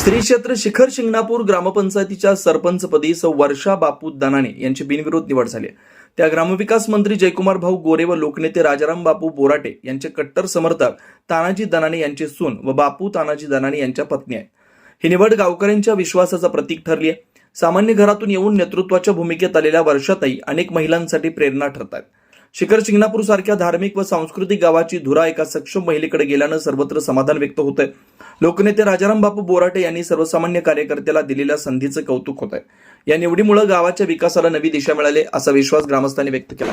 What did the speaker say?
श्री क्षेत्र शिखर शिंगणापूर ग्रामपंचायतीच्या सरपंचपदी सौ वर्षा बापू दानाणे यांची बिनविरोध निवड झाली आहे. त्या ग्रामविकास मंत्री जयकुमार भाऊ गोरे व लोकनेते राजाराम बापू बोराटे यांचे कट्टर समर्थक तानाजी दानाणे यांचे सून व बापू तानाजी दानाणे यांच्या पत्नी आहेत. ही निवड गावकऱ्यांच्या विश्वासाचा प्रतीक ठरली आहे. सामान्य घरातून येऊन नेतृत्वाच्या भूमिकेत आलेल्या वर्षातही अनेक महिलांसाठी प्रेरणा ठरतात. शिखर शिंगणापूर सारख्या धार्मिक व सांस्कृतिक गावाची धुरा एका सक्षम महिलेकडे गेल्यानं सर्वत्र समाधान व्यक्त होत आहे लोकनेते राजाराम बापू बोराटे यांनी सर्वसामान्य कार्यकर्त्याला दिलेल्या संधीचं कौतुक होत आहे या निवडीमुळे गावाच्या विकासाला नवी दिशा मिळाली असा विश्वास ग्रामस्थांनी व्यक्त केला.